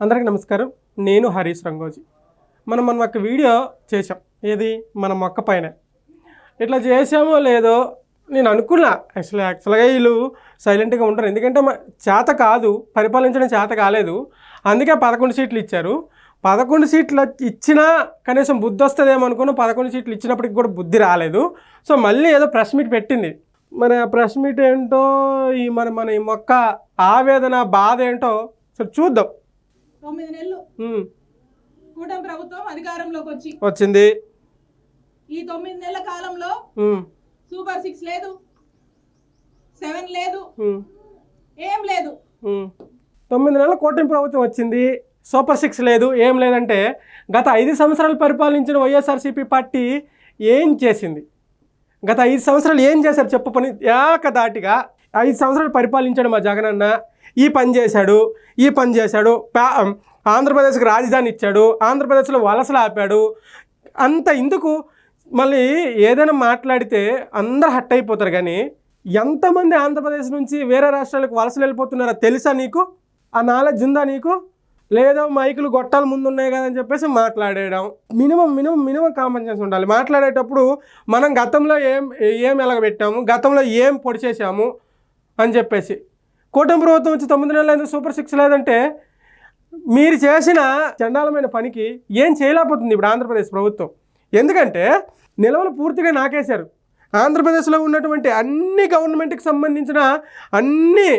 అందరికీ నమస్కారం. నేను హరీష్ రంగోజీ. మనం మన ఒక వీడియో చేసాం ఏది? మన మొక్క పైన. ఇట్లా చేసామో లేదో నేను అనుకున్నా. యాక్చువల్ యాక్చువల్గా వీళ్ళు సైలెంట్గా ఉంటారు. ఎందుకంటే చేత కాదు పరిపాలించడం చేత కాలేదు. అందుకే పదకొండు సీట్లు ఇచ్చారు. పదకొండు సీట్లు ఇచ్చినా కనీసం బుద్ధి వస్తుందేమో అనుకున్న పదకొండు సీట్లు ఇచ్చినప్పటికి కూడా బుద్ధి రాలేదు. సో మళ్ళీ ఏదో ప్రెస్ మీట్ పెట్టింది. మన ప్రెస్ మీట్ ఏంటో ఈ మన మన ఈ మొక్క ఆవేదన బాధ ఏంటో సో చూద్దాం. తొమ్మిది నెలలు కూటమి ప్రభుత్వం అధికారంలోకి వచ్చి వచ్చింది. ఈ తొమ్మిది నెలల కాలంలో సూపర్ సిక్స్ లేదు సెవెన్ లేదు ఏం లేదు. తొమ్మిది నెలల కూటమి ప్రభుత్వం వచ్చింది సూపర్ సిక్స్ లేదు ఏం లేదంటే గత ఐదు సంవత్సరాలు పరిపాలించిన వైఎస్ఆర్సీపీ పార్టీ ఏం చేసింది? గత ఐదు సంవత్సరాలు ఏం చేశారు చెప్పు పని ఏకదాటిగా. ఐదు సంవత్సరాలు పరిపాలించాడు మా జగనన్న. ఈ పని చేశాడు ఈ పని చేశాడు పా ఆంధ్రప్రదేశ్కి రాజధాని ఇచ్చాడు ఆంధ్రప్రదేశ్లో వలసలు ఆపాడు అంత ఇందుకు మళ్ళీ ఏదైనా మాట్లాడితే అందరు హట్ అయిపోతారు కానీ ఎంతమంది ఆంధ్రప్రదేశ్ నుంచి వేరే రాష్ట్రాలకు వలసలు వెళ్ళిపోతున్నారో తెలుసా నీకు? ఆ నాలెడ్జ్ ఉందా నీకు? లేదో మైకులు గొట్టాలు ముందు ఉన్నాయి కదా అని చెప్పేసి మాట్లాడేయడం. Minimum minimum minimum common sense ఉండాలి. మాట్లాడేటప్పుడు మనం గతంలో ఏం ఏం ఎలగబెట్టాము గతంలో ఏం పొడిచేసాము అని చెప్పేసి. కూటమి ప్రభుత్వం వచ్చి తొమ్మిది నెలలు ఎందుకు సూపర్ సిక్స్ లేదంటే మీరు చేసిన చండాలమైన పనికి ఏం చేయలేకపోతుంది ఇప్పుడు ఆంధ్రప్రదేశ్ ప్రభుత్వం? ఎందుకంటే నిల్వలు పూర్తిగా నాకేశారు. ఆంధ్రప్రదేశ్లో ఉన్నటువంటి అన్ని గవర్నమెంట్కి సంబంధించిన అన్నీ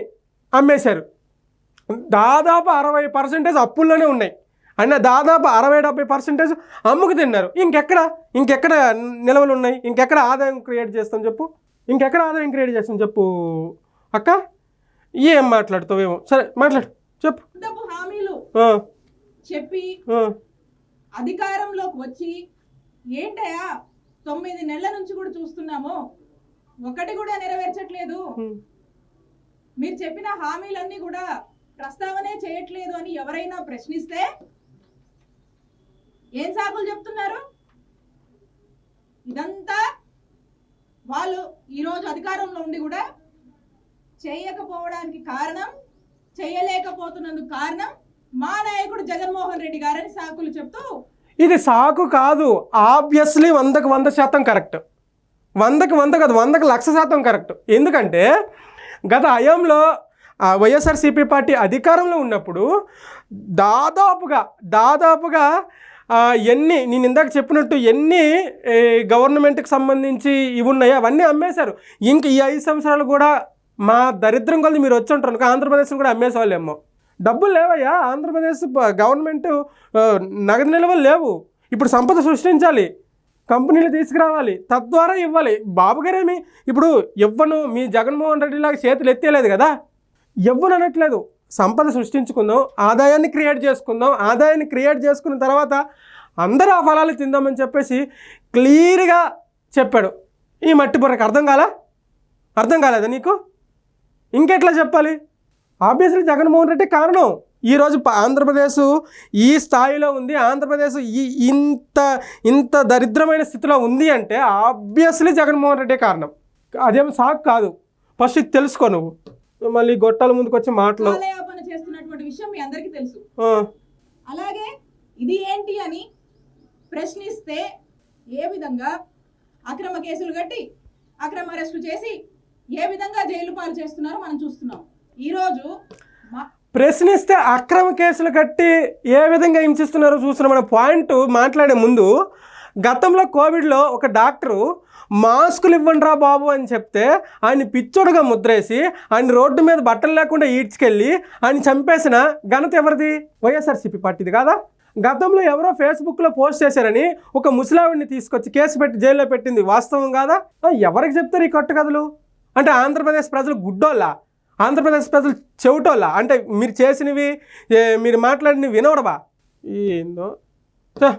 అమ్మేశారు. దాదాపు అరవై పర్సెంటేజ్ అప్పుల్లోనే ఉన్నాయి. అన్న దాదాపు అరవై డెబ్బై పర్సెంటేజ్ అమ్ముకు తిన్నారు. ఇంకెక్కడ? ఇంకెక్కడ నిల్వలు ఉన్నాయి? ఇంకెక్కడ ఆదాయం క్రియేట్ చేస్తాం చెప్పు? ఇంకెక్కడ ఆదాయం క్రియేట్ చేస్తాం చెప్పు అక్క? ఏం మాట్లాడుతావేమో? సరే మాట్లాడు. చెప్పు. డబ్బు హామీలు చెప్పి అధికారంలోకి వచ్చి ఏంటయ్యా తొమ్మిది నెలల నుంచి కూడా చూస్తున్నాము. ఒకటి కూడా నెరవేర్చట్లేదు. మీరు చెప్పిన హామీలన్నీ కూడా ప్రస్తావనే చేయట్లేదు అని ఎవరైనా ప్రశ్నిస్తే ఏం సాకులు చెప్తున్నారు? ఇదంతా వాళ్ళు ఈరోజు అధికారంలో ఉండి కూడా చేయకపోవడానికి కారణం చేయలేకపోతున్నందుకు కారణం మా నాయకుడు జగన్మోహన్ రెడ్డి గారని సాకులు చెప్తూ ఇది సాకు కాదు ఆబ్వియస్లీ వందకు వంద శాతం కరెక్ట్. వందకు వంద కాదు వందకు లక్ష శాతం కరెక్ట్. ఎందుకంటే గత హయాంలో వైఎస్ఆర్సీపీ పార్టీ అధికారంలో ఉన్నప్పుడు దాదాపుగా దాదాపుగా ఎన్ని నేను ఇందాక చెప్పినట్టు ఎన్ని గవర్నమెంట్కి సంబంధించి ఇవి ఉన్నాయో అవన్నీ అమ్మేశారు. ఇంక ఈ ఐదు సంవత్సరాలు కూడా మా దరిద్రం కొద్ది మీరు వచ్చి ఉంటారు. ఆంధ్రప్రదేశ్ని కూడా అమ్మేసేవాళ్ళేమో. డబ్బులు లేవయ్యా. ఆంధ్రప్రదేశ్ గవర్నమెంట్ నగదు నిల్వలు లేవు. ఇప్పుడు సంపద సృష్టించాలి. కంపెనీలు తీసుకురావాలి. తద్వారా ఇవ్వాలి. బాబు గారేమి ఇప్పుడు ఇవ్వను మీ జగన్మోహన్ రెడ్డి లాగా చేతులు ఎత్తేలేదు కదా. ఇవ్వను అనట్లేదు. సంపద సృష్టించుకుందాం ఆదాయాన్ని క్రియేట్ చేసుకుందాం ఆదాయాన్ని క్రియేట్ చేసుకున్న తర్వాత అందరూ ఆ ఫలాలు తిందామని చెప్పేసి క్లియర్గా చెప్పాడు. ఈ మట్టి బుర్రకు అర్థం కాలా? అర్థం కాలేదా నీకు? ఇంకెట్లా చెప్పాలి? ఆబ్వియస్లీ జగన్మోహన్ రెడ్డి కారణం. ఈరోజు ఆంధ్రప్రదేశ్ ఈ స్థాయిలో ఉంది. ఆంధ్రప్రదేశ్ ఈ ఇంత ఇంత దరిద్రమైన స్థితిలో ఉంది అంటే ఆబ్వియస్లీ జగన్మోహన్ రెడ్డి కారణం. అదేం సాకు కాదు. ఫస్ట్ ఇది తెలుసుకో నువ్వు. మళ్ళీ గొట్టాల ముందుకు వచ్చి మాటలు చేస్తున్నటువంటి విషయం మీ అందరికీ తెలుసు. అలాగే ఇది ఏంటి అని ప్రశ్నిస్తే ఏ విధంగా అక్రమ కేసులు కట్టి అక్రమ అరెస్టులు చేసి ఏ విధంగా జైలు పాలు చేస్తున్నారో మనం చూస్తున్నాం. ఈరోజు ప్రశ్నిస్తే అక్రమ కేసులు కట్టి ఏ విధంగా హింసిస్తున్నారో చూస్తున్నాం. మన పాయింట్ మాట్లాడే ముందు గతంలో కోవిడ్లో ఒక డాక్టరు మాస్కులు ఇవ్వండి రా బాబు అని చెప్తే ఆయన పిచ్చోడుగా ముద్రేసి ఆయన రోడ్డు మీద బట్టలు లేకుండా ఈడ్చుకెళ్ళి ఆయన చంపేసిన ఘనత ఎవరిది? వైఎస్ఆర్సీపీ పార్టీది కాదా? గతంలో ఎవరో ఫేస్బుక్లో పోస్ట్ చేశారని ఒక ముసలావిడిని తీసుకొచ్చి కేసు పెట్టి జైల్లో పెట్టింది వాస్తవం కాదా? ఎవరికి చెప్తారు ఈ కట్టుకథలు? అంటే ఆంధ్రప్రదేశ్ ప్రజలు గుడ్డోళ్ళా ఆంధ్రప్రదేశ్ ప్రజలు చెవిటోళ్ళా. అంటే మీరు చేసినవి మీరు మాట్లాడినవి వినవడబా ఏందో.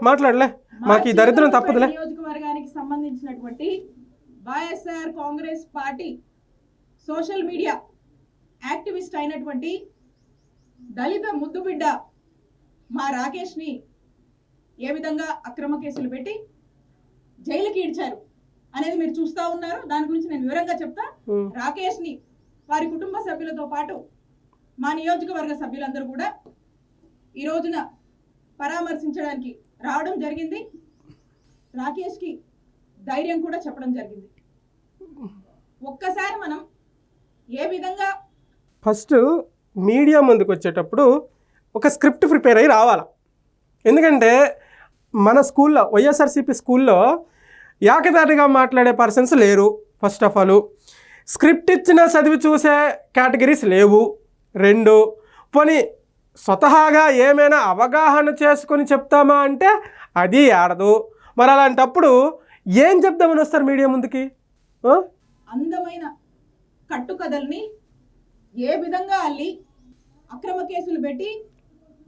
మాట్లాడలే. మాకు ఈ దరిద్రం తప్పదులే. నియోజకవర్గానికి సంబంధించినటువంటి YSR Congress Party social media activist అయినటువంటి దళిత ముద్దుబిడ్డ మా రాకేష్ని ఏ విధంగా అక్రమ కేసులు పెట్టి జైలుకి ఈడ్చారు. అనేది మీరు చూస్తా ఉన్నారు. దాని గురించి నేను వివరంగా చెప్తా. రాకేష్ని వారి కుటుంబ సభ్యులతో పాటు మా నియోజకవర్గ సభ్యులందరూ కూడా ఈ రోజున పరామర్శించడానికి రావడం జరిగింది. రాకేష్కి ధైర్యం కూడా చెప్పడం జరిగింది. ఒక్కసారి మనం ఏ విధంగా ఫస్ట్ మీడియా ముందుకు వచ్చేటప్పుడు ఒక స్క్రిప్ట్ ప్రిపేర్ అయ్యి రావాలి? ఎందుకంటే మన స్కూల్లో వైఎస్ఆర్సీపీ స్కూల్లో ఏకదాటిగా మాట్లాడే పర్సన్స్ లేరు ఫస్ట్ ఆఫ్ ఆల్ స్క్రిప్ట్ ఇచ్చిన చదివి చూసే కేటగిరీస్ లేవు. రెండు పోనీ స్వతహాగా ఏమైనా అవగాహన చేసుకొని చెప్తామా అంటే అది ఆడదు మరి అలాంటప్పుడు ఏం చెప్దామని వస్తారు మీడియా ముందుకి? అందమైన కట్టుకథల్ని ఏ విధంగా అల్లి అక్రమ కేసులు పెట్టి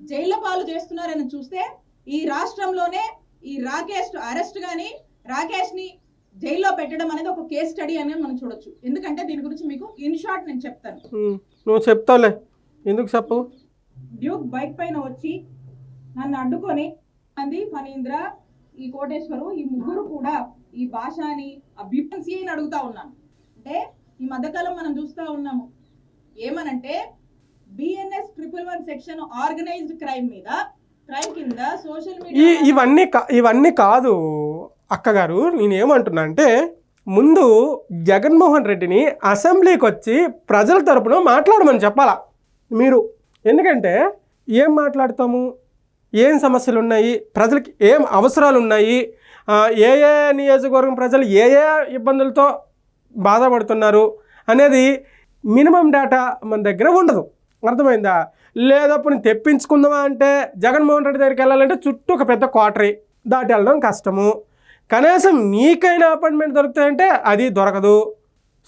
జైళ్ళ పాలు చేస్తున్నారని చూస్తే ఈ రాష్ట్రంలోనే ఈ రాకేష్ అరెస్ట్ కానీ రాకేష్ని జైల్లో పెట్టడం అనేది ఒక కేస్ స్టడీ అనేది మనం చూడొచ్చు. ఎందుకంటే దీని గురించి మీకు ఇన్ షార్ట్ నేను చెప్తాను. నువ్వు చెప్తావులే. ఎందుకు చెప్పు డ్యూక్ బైక్ పైన వచ్చి నన్ను అడ్డుకొని అంది ఫణీంద్ర ఈ కోటేశ్వరు ఈ ముగ్గురు కూడా ఈ భాషని అభ్యుపన్సి అని అడుగుతా ఉన్నాను. అంటే ఈ మధ్యకాలం మనం చూస్తా ఉన్నాము. ఏమనంటే BNS triple one section organised crime మీద క్రైమ్ కింద సోషల్ మీడియా ఇవన్నీ ఇవన్నీ కాదు. అక్కగారు నేనేమంటున్నా అంటే ముందు జగన్మోహన్ రెడ్డిని అసెంబ్లీకి వచ్చి ప్రజల తరపున మాట్లాడమని చెప్పాలా? మీరు. ఎందుకంటే ఏం మాట్లాడతాము? ఏం సమస్యలు ఉన్నాయి ప్రజలకి ఏం అవసరాలు ఉన్నాయి ఏ ఏ నియోజకవర్గం ప్రజలు ఏ ఏ ఇబ్బందులతో బాధపడుతున్నారు అనేది మినిమం డేటా మన దగ్గర ఉండదు. అర్థమైందా? లేదప్పుడు తెప్పించుకుందామా అంటే జగన్మోహన్ రెడ్డి దగ్గరికి వెళ్ళాలంటే చుట్టూ ఒక పెద్ద క్వార్టరీ. దాటి వెళ్ళడం కష్టము. కనీసం నీకైనా అపాయింట్మెంట్ దొరుకుతాయంటే అది దొరకదు.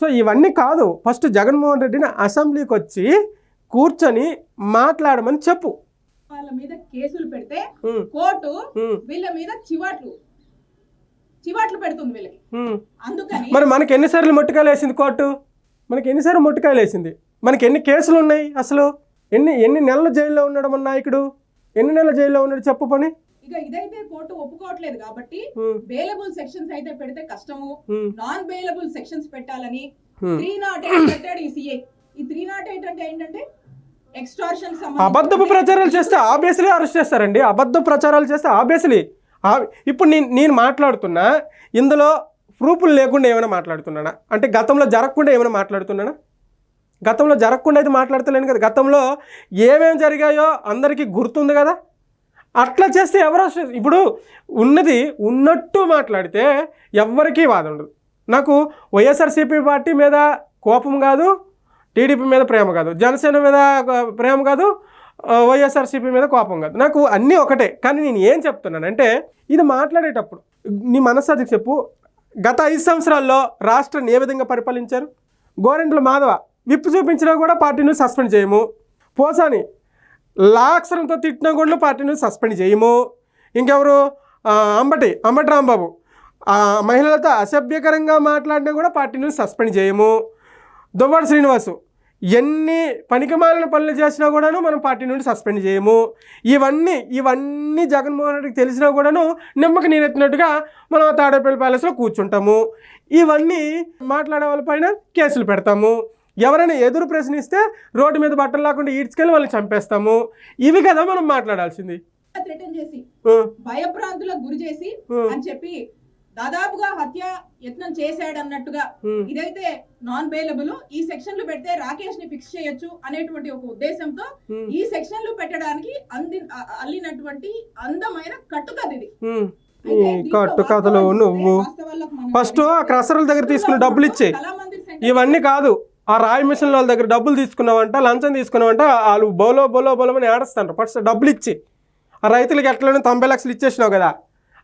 సో ఇవన్నీ కాదు. ఫస్ట్ జగన్మోహన్ రెడ్డిని అసెంబ్లీకి వచ్చి కూర్చొని మాట్లాడమని చెప్పు. వాళ్ళ మీద కేసులు పెడితే కోర్టు వీళ్ళ మీద చివాట్లు. చివాట్లు పెడుతుంది వీళ్ళకి. అందుకని మరి మనకి ఎన్నిసార్లు మొట్టికాయలు వేసింది కోర్టు? మనకి ఎన్నిసార్లు మొట్టికాయలు వేసింది? మనకి ఎన్ని కేసులు ఉన్నాయి అసలు? ఎన్ని ఎన్ని నెలలు జైల్లో ఉన్నాడు మన నాయకుడు? ఎన్ని నెలల జైల్లో ఉన్నాడు చెప్పు పని? ఇక ఇదైతే కోర్టు ఒప్పుకోవట్లేదు కాబట్టి ఉమ్, బెయిలబుల్ సెక్షన్స్ అయితే పెడితే కష్టము. నాన్ బెయిలబుల్ సెక్షన్స్ పెట్టాలని. త్రీ నాట్ ఎయిట్ పెట్టాడు ఈ సిఐ ఈ త్రీ నాట్ ఎయిట్ అంటే ఏంటంటే ఎక్స్టార్షన్ అబద్ధపు ప్రచారాలు చేస్తే ఆబ్వియస్లీ అరెస్ట్ చేస్తారండి. అబద్ధ ప్రచారాలు చేస్తే ఆబ్వియస్లీ ఇప్పుడు నేను నేను మాట్లాడుతున్నా ఇందులో ప్రూఫ్లు లేకుండా ఏమైనా మాట్లాడుతున్నానా? అంటే గతంలో జరగకుండా ఏమైనా మాట్లాడుతున్నానా? గతంలో జరగకుండా అయితే మాట్లాడతలేను కదా. గతంలో ఏమేమి జరిగాయో అందరికీ గుర్తుంది కదా? అట్లా చేస్తే ఎవరు వస్తుంది ఇప్పుడు ఉన్నది ఉన్నట్టు మాట్లాడితే ఎవ్వరికీ బాధ ఉండదు. నాకు వైఎస్ఆర్సీపీ పార్టీ మీద కోపం కాదు టీడీపీ మీద ప్రేమ కాదు జనసేన మీద ప్రేమ కాదు వైఎస్ఆర్సీపీ మీద కోపం కాదు. నాకు అన్నీ ఒకటే. కానీ నేను ఏం చెప్తున్నానంటే ఇది మాట్లాడేటప్పుడు నీ మనస్సాది చెప్పు. గత ఐదు సంవత్సరాల్లో రాష్ట్రాన్ని ఏ విధంగా పరిపాలించారు? గోరెంట్ల మాధవ విప్పు చూపించినా కూడా పార్టీని సస్పెండ్ చేయము. పోసాని లాక్షరంతో తిట్టినా కూడా పార్టీని సస్పెండ్ చేయము. ఇంకెవరు? అంబటి అంబటి రాంబాబు. మహిళలతో అసభ్యకరంగా మాట్లాడినా కూడా పార్టీని సస్పెండ్ చేయము. దువ్వాడ శ్రీనివాసు ఎన్ని పనికిమాలిన పనులు చేసినా కూడాను మనం పార్టీ నుండి సస్పెండ్ చేయము. ఇవన్నీ ఇవన్నీ జగన్మోహన్ రెడ్డికి తెలిసినా కూడాను నిమ్మకి నీరెత్తినట్టుగా మనం తాడేపల్లి ప్యాలెస్లో కూర్చుంటాము. ఇవన్నీ మాట్లాడే వాళ్ళ పైన కేసులు పెడతాము. ఎవరైనా ఎదురు ప్రశ్నిస్తే రోడ్డు మీద బట్టలు లేకుండా ఈడ్చుకెళ్ళి వాళ్ళని చంపేస్తాము. ఇవి కదా మనం మాట్లాడాల్సింది. భయభ్రాంతులకు గురి చేసి అని చెప్పి దాదాపుగా హత్య యత్నం చేశాడు అన్నట్టుగా ఇదైతే నాన్ బెయిలబుల్ ఈ సెక్షన్లు పెడితే రాకేష్ని ఫిక్స్ చేయొచ్చు అనేటువంటి ఒక ఉద్దేశంతో ఈ సెక్షన్లు పెట్టడానికి అంది అల్లినటువంటి అందమైన కట్టుకథ ఇది. ఉమ్. ఈ అయితే దీంట్లో కట్టు కథలు వాస్తవాలు నువ్వు ఫస్ట్ ఆ క్రసర్ల దగ్గర తీసుకున్న డబ్బులు ఇచ్చే ఇవన్నీ కాదు. ఆ రాయి మిషన్ వాళ్ళ దగ్గర డబ్బులు తీసుకున్నామంట లంచం తీసుకున్నామంటే వాళ్ళు బోలో బోలో బోలో అని ఆడస్తాంటారు ఫస్ట్ డబ్బులు ఇచ్చి. ఆ రైతులకి ఎట్లనే తొంభై లక్షలు ఇచ్చేసినావు కదా.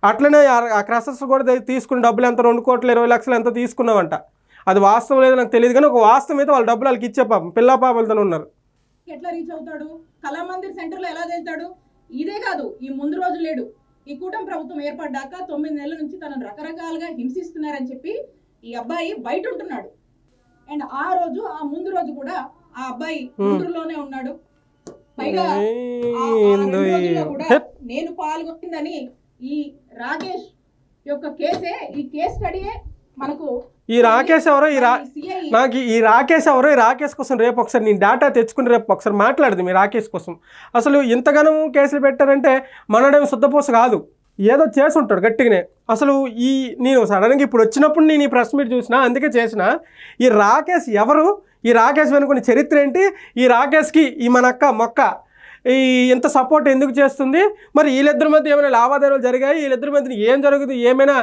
అట్లనే ఆ- ఆ క్రసర్స్ కూడా తీసుకుని తీసుకున్న డబ్బులు ఎంత? రెండు కోట్ల ఇరవై లక్షలు ఎంత తీసుకున్నామంట అది వాస్తవం లేదో నాకు తెలియదు కానీ ఒక వాస్తవం అయితే వాళ్ళ డబ్బులు వాళ్ళకి ఇచ్చే పాపం పిల్ల పాపలతో ఉన్నారు. ఎట్లా రీచ్ అవుతాడు? కళామందిర్ సెంటర్లో ఎలా వెళ్తాడు ఇదే కాదు ఈ ముందు రోజు లేడు. ఈ కూటమి ప్రభుత్వం ఏర్పడ్డాక తొమ్మిది నెలల నుంచి తనను రకరకాలుగా హింసిస్తున్నారని చెప్పి ఈ అబ్బాయి బయట ఉంటున్నాడు. అండ్ ఆ రోజు ఆ ముందు రోజు కూడా ఆ అబ్బాయి గుంటూరులోనే ఉన్నాడు. పైగా ఆ- రెండు రోజుల్లో కూడా. నేను పాల్గొందని ఈ రాకేష్ యొక్క కేసే ఈ కేస్ స్టడీయే మనకు ఈ రాకేష్ ఎవరో ఈ రా సిఐ నాకు ఈ రాకేష్ ఎవరో ఈ రాకేష్ కోసం రేపు ఒకసారి నేను డేటా తెచ్చుకుని రేపు ఒకసారి మాట్లాడదు మీ రాకేష్ కోసం. అసలు ఇంతగానో కేసులు పెట్టారంటే మనడేం శుద్ధపోస కాదు. ఏదో చేసి ఉంటాడు గట్టిగానే. అసలు ఈ నేను సడన్గా ఇప్పుడు వచ్చినప్పుడు నేను ఈ ప్రెస్ మీట్ చూసిన అందుకే చేసిన ఈ రాకేష్ ఎవరు? ఈ రాకేష్ వెనుకున్న చరిత్ర ఏంటి? ఈ రాకేష్కి ఈ మన అక్క మొక్క ఈ ఇంత సపోర్ట్ ఎందుకు చేస్తుంది? మరి వీళ్ళిద్దరి మధ్య ఏమైనా లావాదేవీలు జరిగాయి? వీళ్ళిద్దరి మధ్య ఏం జరుగుతుంది? ఏమైనా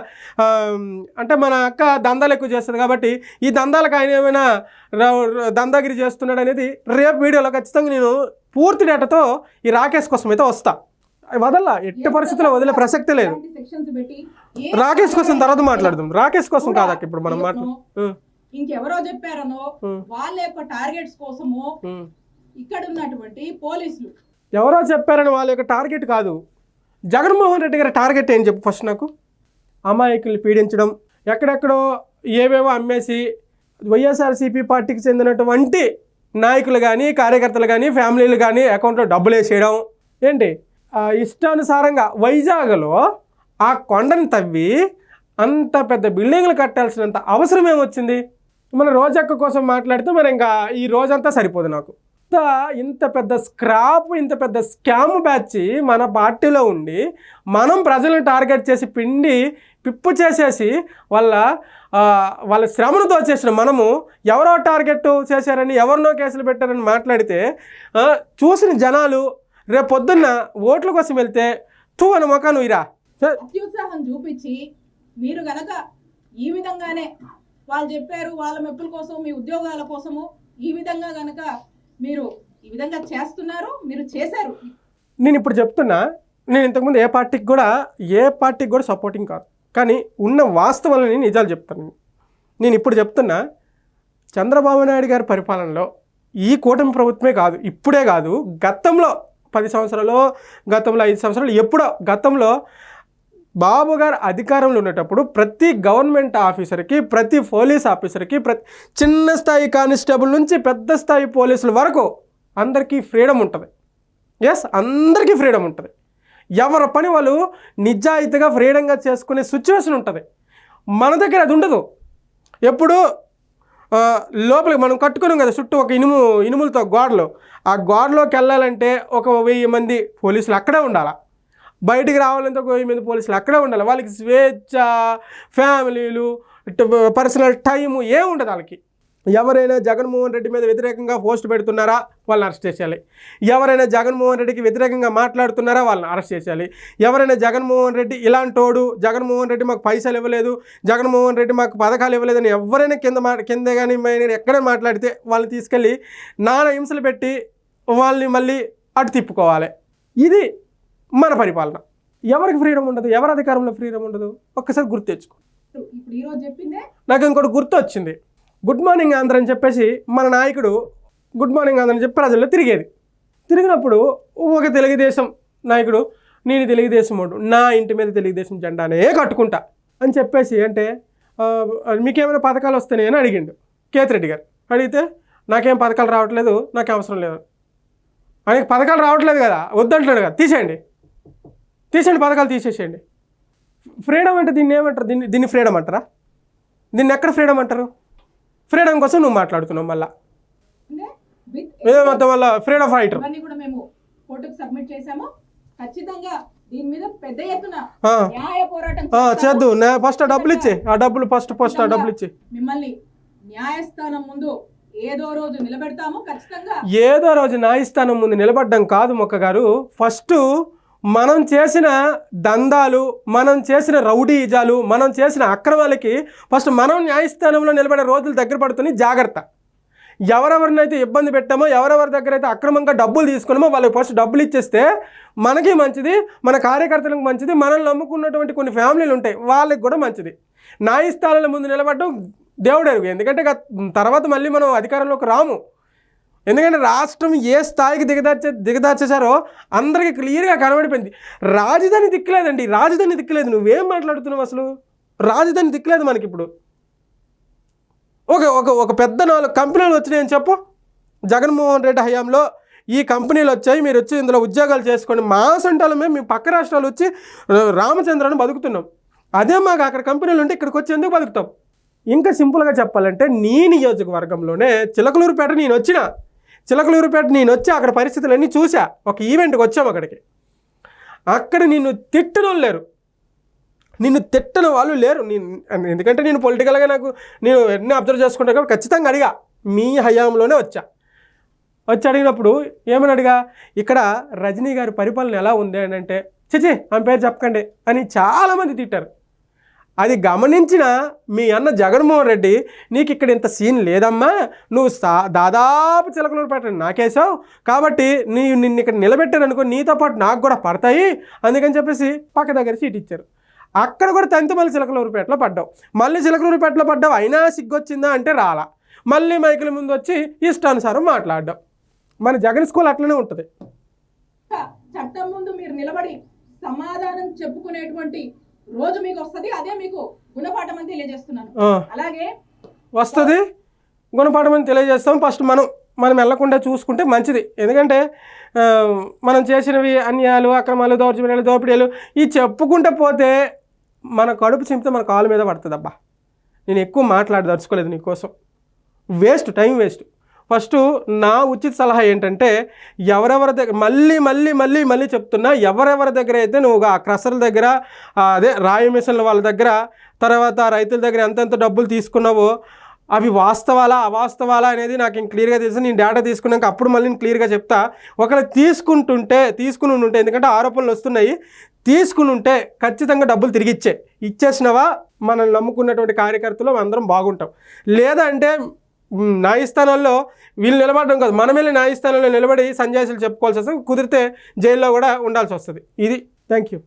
అంటే మన అక్క దందాలు ఎక్కువ చేస్తుంది కాబట్టి ఈ దందాలకు ఆయన ఏమైనా దందాగిరి చేస్తున్నాడు అనేది రేపు వీడియోలో ఖచ్చితంగా నేను పూర్తి డేటాతో ఈ రాకేష్ కోసం అయితే వస్తాను వదల్లా. ఎట్టి పరిస్థితుల్లో వదిలే ప్రసక్తే లేదు. రాకేష్ కోసం తర్వాత మాట్లాడదాం. రాకేష్ కోసం కాదాక ఇప్పుడు మనం మాట్లాడు ఇంకెవరో చెప్పారనో. వాళ్ళ యొక్క టార్గెట్స్ కోసము ఇక్కడ ఉన్నటువంటి పోలీసులు. ఎవరో చెప్పారని వాళ్ళ యొక్క టార్గెట్ కాదు. జగన్మోహన్ రెడ్డి గారి టార్గెట్ ఏం చెప్పు ఫస్ట్ నాకు. అమాయకుల్ని పీడించడం ఎక్కడెక్కడో ఏవేవో అమ్మేసి వైఎస్ఆర్సీపీ పార్టీకి చెందినటువంటి నాయకులు కానీ కార్యకర్తలు కానీ ఫ్యామిలీలు కానీ అకౌంట్లో డబ్బులు వేసేయడం. ఏంటి? ఇష్టానుసారంగా వైజాగ్లో ఆ కొండని తవ్వి అంత పెద్ద బిల్డింగ్లు కట్టాల్సినంత అవసరం ఏమొచ్చింది? మన రోజక్క కోసం మాట్లాడితే మరి ఇంకా ఈ రోజంతా సరిపోదు నాకు. ఇంత ఇంత పెద్ద స్క్రాప్ ఇంత పెద్ద స్కామ్ బ్యాచ్ మన పార్టీలో ఉండి మనం ప్రజలను టార్గెట్ చేసి పిండి పిప్పు చేసేసి వాళ్ళ వాళ్ళ శ్రమను దోచేసిన మనము ఎవరో టార్గెట్ చేశారని ఎవరినో కేసులు పెట్టారని మాట్లాడితే చూసిన జనాలు రేపు పొద్దున్న ఓట్ల కోసం వెళ్తే తూ అని మొఖాను ఇరా. అత్యుత్సాహం చూపించి మీరు గనక ఈ విధంగానే వాళ్ళు చెప్పారు వాళ్ళ మెప్పుల కోసం మీ ఉద్యోగాల కోసము ఈ విధంగా గనక మీరు ఈ విధంగా చేస్తున్నారు మీరు చేశారు. నేను ఇప్పుడు చెప్తున్నా నేను ఇంతకుముందు ఏ పార్టీకి కూడా ఏ పార్టీకి కూడా సపోర్టింగ్ కాదు. కానీ ఉన్న వాస్తవాలని నిజాలు చెప్తాను నేను ఇప్పుడు చెప్తున్నా చంద్రబాబు నాయుడు గారి పరిపాలనలో ఈ కూటమి ప్రభుత్వమే కాదు ఇప్పుడే కాదు గతంలో పది సంవత్సరాలు గతంలో ఐదు సంవత్సరాలు ఎప్పుడో గతంలో బాబు గారు అధికారంలో ఉండేటప్పుడు ప్రతి గవర్నమెంట్ ఆఫీసర్కి ప్రతి పోలీస్ ఆఫీసర్కి ప్రతి చిన్న స్థాయి కానిస్టేబుల్ నుంచి పెద్ద స్థాయి పోలీసుల వరకు అందరికీ ఫ్రీడమ్ ఉంటుంది. ఎస్ అందరికీ ఫ్రీడమ్ ఉంటుంది. ఎవరి పని వాళ్ళు నిజాయితీగా ఫ్రీడంగా చేసుకునే సిచ్యువేషన్ ఉంటుంది. మన దగ్గర అది ఉండదు. ఎప్పుడు లోపలికి మనం కట్టుకున్నాం కదా చుట్టూ ఒక ఇనుము ఇనుములతో గోడలు. ఆ గోడలోకి వెళ్ళాలంటే ఒక వెయ్యి మంది పోలీసులు అక్కడే ఉండాలి? బయటికి రావాలంటే ఒక వెయ్యి మంది పోలీసులు అక్కడే ఉండాలి? వాళ్ళకి స్వేచ్ఛ ఫ్యామిలీలు పర్సనల్ టైము ఏముండదు ఉండదు వాళ్ళకి. ఎవరైనా జగన్మోహన్ రెడ్డి మీద వ్యతిరేకంగా పోస్ట్ పెడుతున్నారా? వాళ్ళని అరెస్ట్ చేసేయాలి. ఎవరైనా జగన్మోహన్ రెడ్డికి వ్యతిరేకంగా మాట్లాడుతున్నారా? వాళ్ళని అరెస్ట్ చేసేయాలి. ఎవరైనా జగన్మోహన్ రెడ్డి ఇలాంటోడు జగన్మోహన్ రెడ్డి మాకు పైసలు ఇవ్వలేదు జగన్మోహన్ రెడ్డి మాకు పథకాలు ఇవ్వలేదని ఎవరైనా కింద మా కింద కానీ ఎక్కడ మాట్లాడితే వాళ్ళని తీసుకెళ్ళి నానా హింసలు పెట్టి వాళ్ళని మళ్ళీ అటు తిప్పుకోవాలి. ఇది మన పరిపాలన. ఎవరికి ఫ్రీడమ్ ఉండదు? ఎవరి అధికారంలో ఫ్రీడమ్ ఉండదు? ఒక్కసారి గుర్తు తెచ్చుకో. నాకు ఇంకోటి గుర్తు వచ్చింది గుడ్ మార్నింగ్ ఆంధ్ర అని చెప్పేసి మన నాయకుడు గుడ్ మార్నింగ్ ఆంధ్ర అని చెప్పి ప్రజల్లో తిరిగేది. తిరిగినప్పుడు ఒక తెలుగుదేశం నాయకుడు నేను తెలుగుదేశం వాడు నా ఇంటి మీద తెలుగుదేశం జెండానే కట్టుకుంటా అని చెప్పేసి అంటే మీకేమైనా పథకాలు వస్తాయి అని అడిగిండు కేతిరెడ్డి గారు. అడిగితే నాకేం పథకాలు రావట్లేదు నాకు అవసరం లేదు ఆయనకి పథకాలు రావట్లేదు కదా వద్దంటున్నాడు కదా తీసేయండి. తీసేయండి పథకాలు తీసేసేయండి. ఫ్రీడమ్ అంటే దీన్ని ఏమంటారు? దీన్ని దీన్ని ఫ్రీడమ్ అంటారా? దీన్ని ఎక్కడ ఫ్రీడమ్ అంటారు? ఫ్రీడమ్ కోసం నువ్వు మాట్లాడుతున్నావు మళ్ళా. ఏమంతా మళ్ళా ఫ్రీడమ్ ఫైటర్ కూడా మేము కోర్టుకు సబ్మిట్ చేశాము. ఖచ్చితంగా దీని మీద పెద్ద ఎత్తున. న్యాయ పోరాటం. చేద్దు. ఫస్ట్ ఆ డబ్బులు ఇచ్చి. ఆ డబ్బులు ఫస్ట్ ఫస్ట్ ఆ డబ్బులు ఇచ్చి. మిమ్మల్ని న్యాయస్థానం ముందు ఏదో రోజు నిలబెడతాము. ఖచ్చితంగా ఏదో రోజు న్యాయస్థానం ముందు నిలబడ్డం కాదు మొక్క గారు ఫస్ట్ మనం చేసిన దందాలు మనం చేసిన రౌడీజాలు మనం చేసిన అక్రమాలకి ఫస్ట్ మనం న్యాయస్థానంలో నిలబడే రోజులు దగ్గర పడుతుంది జాగ్రత్త. ఎవరెవరినైతే ఇబ్బంది పెట్టామో ఎవరెవరి దగ్గర అయితే అక్రమంగా డబ్బులు తీసుకున్నామో వాళ్ళకి ఫస్ట్ డబ్బులు ఇచ్చేస్తే మనకి మంచిది మన కార్యకర్తలకు మంచిది మనల్ని నమ్ముకున్నటువంటి కొన్ని ఫ్యామిలీలు ఉంటాయి వాళ్ళకి కూడా మంచిది. న్యాయస్థానాల ముందు నిలబడడం దేవుడు ఎరుగు ఎందుకంటే తర్వాత మళ్ళీ మనం అధికారంలోకి రాము. ఎందుకంటే రాష్ట్రం ఏ స్థాయికి దిగదార్చే దిగదార్చేశారో అందరికీ క్లియర్గా కనబడిపోయింది. రాజధాని దిక్కులేదండి రాజధాని దిక్కులేదు. నువ్వేం మాట్లాడుతున్నావు అసలు? రాజధాని దిక్కులేదు మనకి ఇప్పుడు ఒక ఒక ఒక పెద్ద నాలుగు కంపెనీలు వచ్చినాయని చెప్పు. జగన్మోహన్ రెడ్డి హయాంలో ఈ కంపెనీలు వచ్చాయి మీరు వచ్చి ఇందులో ఉద్యోగాలు చేసుకోండి. మా సొంటాలు మేము మీ పక్క రాష్ట్రాలు వచ్చి రామచంద్రని బతుకుతున్నాం. అదే మాకు అక్కడ కంపెనీలు ఉంటే ఇక్కడికి వచ్చి ఎందుకు బతుకుతాం? ఇంకా సింపుల్గా చెప్పాలంటే నీ నియోజకవర్గంలోనే చిలకలూరుపేట నేను వచ్చిన. చిలకలూరుపేట నేను వచ్చి అక్కడ పరిస్థితులన్నీ చూసా ఒక ఈవెంట్కి వచ్చాం అక్కడికి. అక్కడ నిన్ను తిట్టడం లేరు. నిన్ను తిట్టని వాళ్ళు లేరు. నేను ఎందుకంటే నేను పొలిటికల్గా నాకు నేను ఎన్ని అబ్జర్వ్ చేసుకుంటా కాబట్టి ఖచ్చితంగా అడిగా. మీ హయాంలోనే వచ్చా. వచ్చి అడిగినప్పుడు ఏమని అడిగా? ఇక్కడ రజనీ గారి పరిపాలన ఎలా ఉంది అని అంటే చిచి ఆమె పేరు చెప్పకండి అని చాలామంది తిట్టారు. అది గమనించిన మీ అన్న జగన్మోహన్ రెడ్డి నీకు ఇక్కడ ఇంత సీన్ లేదమ్మా. నువ్వు సా దాదాపు చిలకలూరు నాకేసావు కాబట్టి నీ నిన్ను ఇక్కడ నిలబెట్టారనుకో నీతో పాటు నాకు కూడా పడతాయి. అందుకని చెప్పేసి పక్క దగ్గర సీట్ ఇచ్చారు. అక్కడ కూడా తంతు మళ్ళీ చిలకలూరుపేటలో పడ్డావు. మళ్ళీ చిలకలూరుపేటలో పడ్డావు అయినా సిగ్గొచ్చిందా అంటే రాలా. మళ్ళీ మైకుల ముందు వచ్చి ఇష్టానుసారం మాట్లాడడం. మన జగన్ స్కూల్ అట్లనే ఉంటుంది. చట్టం ముందు మీరు నిలబడి సమాధానం చెప్పుకునేటువంటి రోజు మీకు వస్తది అదే మీకు గుణపాఠం అని తెలియజేస్తున్నాను. అలాగే వస్తుంది గుణపాఠం అని తెలియజేస్తాం. ఫస్ట్ మనం మనం వెళ్ళకుండా చూసుకుంటే మంచిది. ఎందుకంటే మనం చేసినవి అన్యాయాలు అక్రమాలు దౌర్జన్యాలు దోపిడీలు ఈ చెప్పుకుంటూ పోతే మన కడుపు చింపితే మన కాలు మీద పడుతుంది అబ్బా నేను ఎక్కువ మాట్లాడదలుచుకోలేదు నీకోసం. వేస్ట్ టైం వేస్ట్ ఫస్ట్ నా ఉచిత సలహా ఏంటంటే ఎవరెవరి దగ్గర మళ్ళీ మళ్ళీ మళ్ళీ మళ్ళీ చెప్తున్నా ఎవరెవరి దగ్గర అయితే నువ్వు ఆ క్రషర్ల దగ్గర అదే రాయి మిషన్ల వాళ్ళ దగ్గర తర్వాత రైతుల దగ్గర ఎంతెంత డబ్బులు తీసుకున్నావో అవి వాస్తవాలా అవాస్తవాలా అనేది నాకు ఇంక క్లియర్గా తెలుసు. నేను డేటా తీసుకున్నాక అప్పుడు మళ్ళీ నేను క్లియర్గా చెప్తా. ఒకవేళ తీసుకుంటుంటే తీసుకుని ఉంటే ఎందుకంటే ఆరోపణలు వస్తున్నాయి తీసుకుని ఉంటే ఖచ్చితంగా డబ్బులు తిరిగి ఇచ్చే. ఇచ్చేసినవా? మనల్ని నమ్ముకున్నటువంటి కార్యకర్తలు అందరం బాగుంటాం. లేదంటే న్యాయస్థానాల్లో వీళ్ళు నిలబడడం కాదు. మనం వెళ్ళి న్యాయస్థానంలో నిలబడి సంజాయిషులు చెప్పుకోవాల్సి వస్తుంది కుదిరితే జైల్లో కూడా ఉండాల్సి వస్తుంది. ఇది థ్యాంక్ యూ